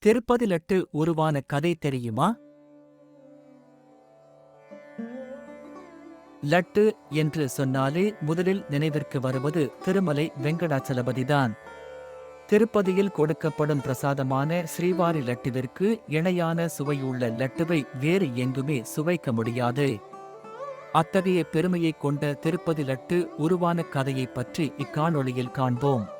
திருப்பதி லட்டு உருவான கதை தெரியுமா? லட்டு என்று சொன்னாலே முதலில் நினைவிற்கு வருவது திருமலை வெங்கடாச்சலபதிதான். திருப்பதியில் கொடுக்கப்படும் பிரசாதமான ஸ்ரீவாரி லட்டுவிற்கு இணையான சுவையுள்ள லட்டுவை வேறு எங்குமே சுவைக்க முடியாது. அத்தகைய பெருமையைக் கொண்ட திருப்பதி லட்டு உருவான கதையைப் பற்றி இக்காணொளியில் காண்போம்.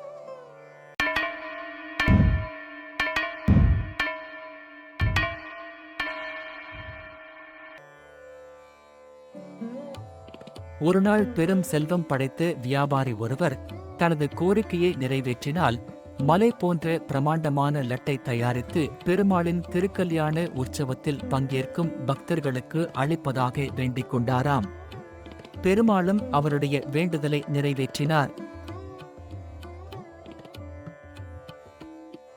ஒருநாள் பெரும் செல்வம் படைத்த வியாபாரி ஒருவர் தனது கோரிக்கையை நிறைவேற்றினால் மலை போன்ற பிரமாண்டமான லட்டை தயாரித்து பெருமாளின் திருக்கல்யாண உற்சவத்தில் பங்கேற்கும் பக்தர்களுக்கு அளிப்பதாக வேண்டிக் கொண்டாராம். பெருமாளும் அவருடைய வேண்டுதலை நிறைவேற்றினார்.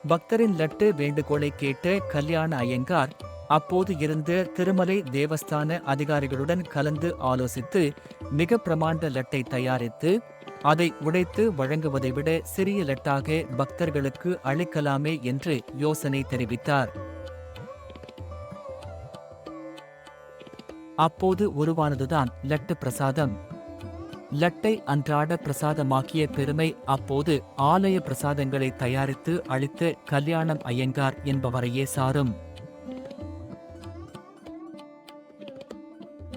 பக்தரின் லட்டு வேண்டுகோளை கேட்ட கல்யாண ஐயங்கார் அப்போது இருந்த திருமலை தேவஸ்தான அதிகாரிகளுடன் கலந்து ஆலோசித்து மிக பிரமாண்ட லட்டை தயாரித்து அதை உடைத்து வழங்குவதை விட சிறிய லட்டாக பக்தர்களுக்கு அளிக்கலாமே என்று யோசனை தெரிவித்தார். அப்போது உருவானதுதான் லட்டு பிரசாதம். லட்டை அன்றாட பிரசாதமாக்கிய பெருமை அப்போது ஆலய பிரசாதங்களை தயாரித்து அளித்த கல்யாணம் ஐயங்கார் என்பவரையே சாரும்.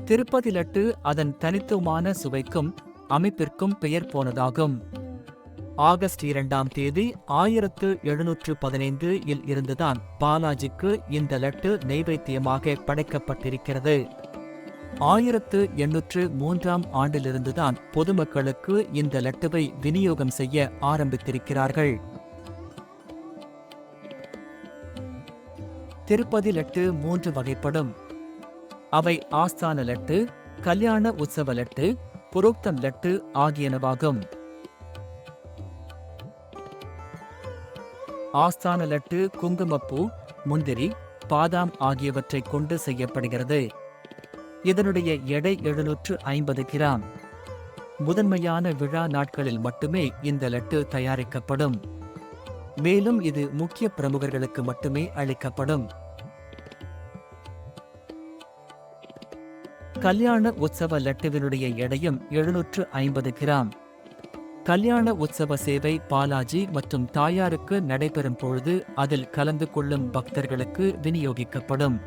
திருப்பதி லட்டு அதன் தனித்துவமான சுவைக்கும் அமைப்பிற்கும் பெயர் போனதாகும். ஆகஸ்ட் இரண்டாம் தேதி ஆயிரத்து எழுநூற்று பதினைந்து இல் இருந்துதான் பாலாஜிக்கு இந்த லட்டு நைவேத்தியமாக படைக்கப்பட்டிருக்கிறது. ஆயிரத்து எண்ணூற்று மூன்றாம் ஆண்டிலிருந்துதான் பொதுமக்களுக்கு இந்த லட்டுவை விநியோகம் செய்ய ஆரம்பித்திருக்கிறார்கள். திருப்பதி லட்டு மூன்று வகைப்படும். அவை ஆஸ்தான லட்டு கல்யாண உற்சவ லட்டு புரோக்தம் லட்டு ஆகியனவாகும். ஆஸ்தான லட்டு குங்குமப்பூ முந்திரி பாதாம் ஆகியவற்றை கொண்டு செய்யப்படுகிறது. இதனுடைய எடை எழுநூற்று ஐம்பது கிராம். முதன்மையான விழா நாட்களில் மட்டுமே இந்த லட்டு தயாரிக்கப்படும். மேலும் இது முக்கிய பிரமுகர்களுக்கு மட்டுமே அளிக்கப்படும். கல்யாண உற்சவ லட்டுவினுடைய எடையும் எழுநூற்று ஐம்பது கிராம். கல்யாண உற்சவ சேவை பாலாஜி மற்றும் தாயாருக்கு நடைபெறும் பொழுது அதில் கலந்து கொள்ளும் பக்தர்களுக்கு விநியோகிக்கப்படும்.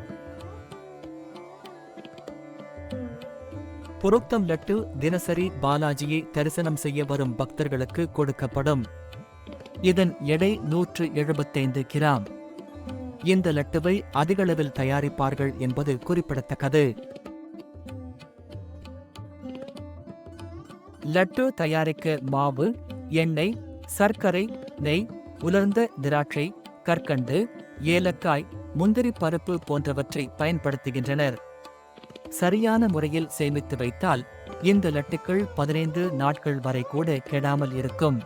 புரோக்தம் லட்டு தினசரி பாலாஜியை தரிசனம் செய்ய வரும் பக்தர்களுக்கு கொடுக்கப்படும். இதன் எடை நூற்று எழுபத்தைந்து கிராம். இந்த லட்டுவை அதிகளவில் தயாரிப்பார்கள் என்பது குறிப்பிடத்தக்கது. லட்டு தயாரிக்க மாவு எண்ணெய் சர்க்கரை நெய் உலர்ந்த திராட்சை கற்கண்டு ஏலக்காய் முந்திரி பருப்பு போன்றவற்றை பயன்படுத்துகின்றனர். சரியான முறையில் சேமித்து வைத்தால் இந்த லட்டுக்கள் பதினைந்து நாட்கள் வரை கூட கெடாமல் இருக்கும்.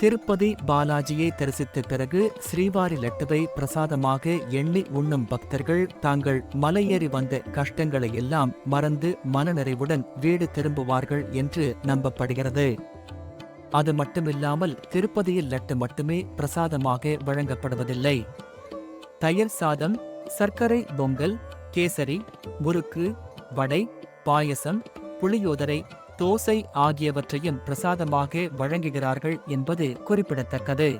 திருப்பதி பாலாஜியை தரிசித்த பிறகு ஸ்ரீவாரி லட்டுவை பிரசாதமாக எண்ணி உண்ணும் பக்தர்கள் தாங்கள் மலையேறி வந்த கஷ்டங்களை எல்லாம் மறந்து மனநிறைவுடன் வீடு திரும்புவார்கள் என்று நம்பப்படுகிறது. அது மட்டுமில்லாமல் திருப்பதியில் லட்டு மட்டுமே பிரசாதமாக வழங்கப்படுவதில்லை. தயிர் சாதம் சர்க்கரை பொங்கல் கேசரி முறுக்கு வடை பாயசம் புளியோதரை தோசை ஆகியவற்றையும் பிரசாதமாக வழங்குகிறார்கள் என்பது குறிப்பிடத்தக்கது.